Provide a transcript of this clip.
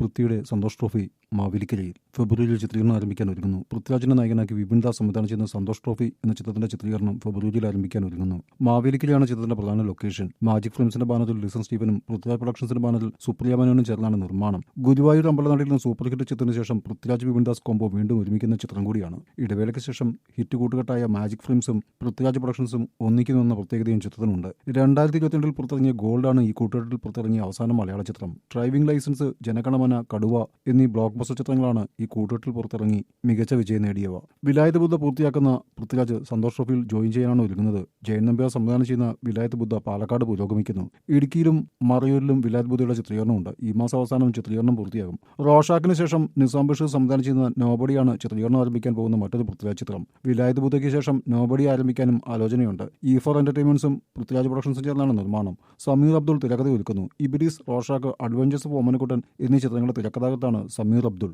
പൃഥ്വിയുടെ Santhosh trophy മാവേലിക്കരയിൽ ഫെബ്രുവരിയിൽ ചിത്രീകരണം ആരംഭിക്കാൻ ഒരുങ്ങുന്നു. പൃഥ്വിരാജിന്റെ നായകനാക്കി വിപിൻ ദാസ് സംവിധാനം ചെയ്യുന്ന സന്തോഷ് ട്രോഫി എന്ന ചിത്രത്തിന്റെ ചിത്രീകരണം ഫെബ്രുവരിയിൽ ആരംഭിക്കാൻ ഒരുങ്ങുന്നു. മാവേലിക്കരയാണ് ചിത്രത്തിന്റെ പ്രധാന ലൊക്കേഷൻ. മാജിക് ഫിലിംസിന്റെ ബാനറിൽ ലിസൺ സ്റ്റീവനും പൃഥ്വിരാജ് പ്രൊഡക്ഷൻസിന്റെ ബാനറിൽ സുപ്രിയ മേനോനും ചേർന്നാണ് നിർമ്മാണം. ഗുരുവായൂർ അമ്പലനടയിൽ നിന്ന് സൂപ്പർ ഹിറ്റ് ചിത്രത്തിന് ശേഷം പൃഥ്വിരാജ് വിപിൻ ദാസ് കോംബോ വീണ്ടും ഒരുമിക്കുന്ന ചിത്രം കൂടിയാണ്. ഇടവേളയ്ക്ക് ശേഷം ഹിറ്റ് കൂട്ടുകെട്ടായ മാജിക് ഫിലിംസും പൃഥ്വിരാജ് പ്രൊഡക്ഷൻസും ഒന്നിക്കുന്നുവെന്ന പ്രത്യേകതയും ചിത്രത്തിനുണ്ട്. രണ്ടായിരത്തി ഇരുപത്തിരണ്ടിൽ പുറത്തിറങ്ങിയ ഗോൾഡാണ് ഈ കൂട്ടുകെട്ടിൽ പുറത്തിറങ്ങിയ അവസാന മലയാള ചിത്രം. ഡ്രൈവിംഗ് ലൈസൻസ് ജനഗണമന കടുവ എന്നീ ബ്ലോക്ക് ബസ്റ്റർ ചിത്രങ്ങളാണ് ഈ കൂട്ടുകെട്ടിൽ പുറത്തിറങ്ങി മികച്ച വിജയം നേടിയവ. വിലായത്ത് ബുദ്ധ പൂർത്തിയാക്കുന്ന പൃഥ്വിരാജ് സന്തോഷ് ട്രോഫിയിൽ ജോയിൻ ചെയ്യാനാണ് ഒരുങ്ങുന്നത്. ജയൻ നമ്പ്യാർ സംവിധാനം ചെയ്യുന്ന വിലായത്ത് ബുദ്ധ പാലക്കാട് പുരോഗമിക്കുന്നു. ഇടുക്കിയിലും മറയൂരിലും വിലായത്ത് ബുദ്ധയുടെ ചിത്രീകരണമുണ്ട്. ഈ മാസം അവസാനം ചിത്രീകരണം പൂർത്തിയാകും. റോഷാക്കിന് ശേഷം നിസാം ബഷീർ സംവിധാനം ചെയ്യുന്ന നോബഡിയാണ് ചിത്രീകരണം ആരംഭിക്കാൻ പോകുന്ന മറ്റൊരു പൃഥ്വിരാജ് ചിത്രം. വിലായത്ത് ബുദ്ധയ്ക്ക് ശേഷം നോബഡി ആരംഭിക്കാനും ആലോചനയുണ്ട്. ഇ ഫോർ എന്റർടൈൻമെന്റ്സും പൃഥ്വിരാജ് പ്രൊഡക്ഷൻസും ചേർന്നാണ് നിർമ്മാണം. സമീർ അബ്ദുൾ തിരക്കഥ ഒരുക്കുന്നു. ഇബിരിസ് റോഷാക്ക് അഡ്വഞ്ചേഴ്സ് ഓമനക്കുട്ടൻ എന്നീ ചിത്രങ്ങളുടെ തിരക്കഥാകത്താണ് സമീർ അബ്ദുൾ.